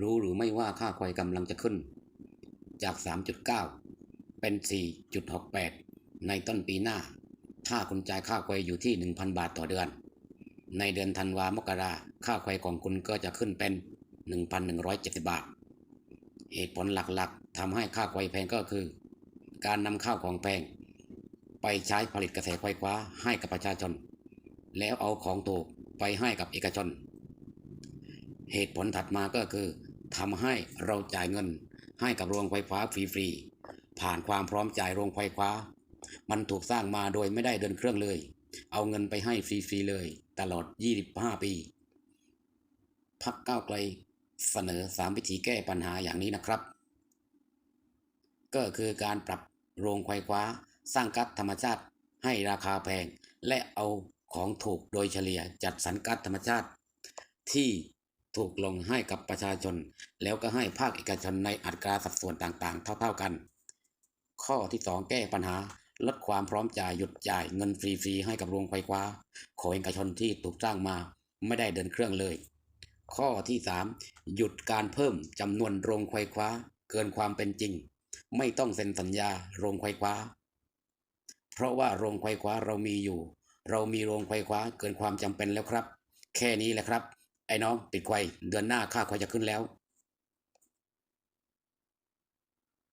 รู้หรือไม่ว่าค่าไฟกำลังจะขึ้น จาก 3.9 เป็น 4.68 ในต้นปีหน้า ถ้าคุณจ่ายค่าไฟอยู่ที่ 1,000 บาทต่อเดือน ในเดือนธันวามกราค่าไฟของคุณก็จะขึ้นเป็น 1,170 บาท เหตุผลหลักๆทำให้ค่าไฟแพงก็คือ การนำข้าวของแพง ไปใช้ผลิตกระแสไฟฟ้าให้กับประชาชน แล้วเอาของถูกไปให้กับเอกชน เหตุผลถัดมาก็คือ ทำให้เราจ่ายเงิน ให้กับโรงไฟฟ้าฟรีๆผ่านความพร้อมจ่ายโรงไฟฟ้า มันถูกสร้างมาโดยไม่ได้เดินเครื่องเลย เอาเงินไปให้ฟรีๆเลย ตลอด 25 ปีพักก้าวไกลเสนอ 3 วิธีแก้ปัญหาอย่างนี้นะครับ ก็คือการปรับโรงไฟฟ้าสร้างก๊าซธรรมชาติให้ราคาแพง และเอาของถูกโดยเฉลี่ยจัดสรรก๊าซธรรมชาติ ที่ ถูกลงให้กับประชาชน แล้วก็ให้ภาคเอกชนในอัตราสัดส่วนต่างๆ เท่า ๆกัน ข้อที่ 2 แก้ปัญหาลดความพร้อมจ่ายหยุดจ่ายเงินฟรีๆให้กับโรงไฟฟ้าของเอกชนที่ถูกสร้างมาไม่ได้เดินเครื่องเลย ข้อที่ 3 หยุดการเพิ่มจำนวนโรงไฟฟ้าเกินความเป็นจริง ไม่ต้องเซ็นสัญญาโรงไฟฟ้า เพราะว่าโรงไฟฟ้าเรามีอยู่ เรามีโรงไฟฟ้าเกินความจำเป็นแล้วครับ แค่นี้แหละครับ ไอ้น้องติดไฟเดือนหน้าค่าไฟจะขึ้นแล้ว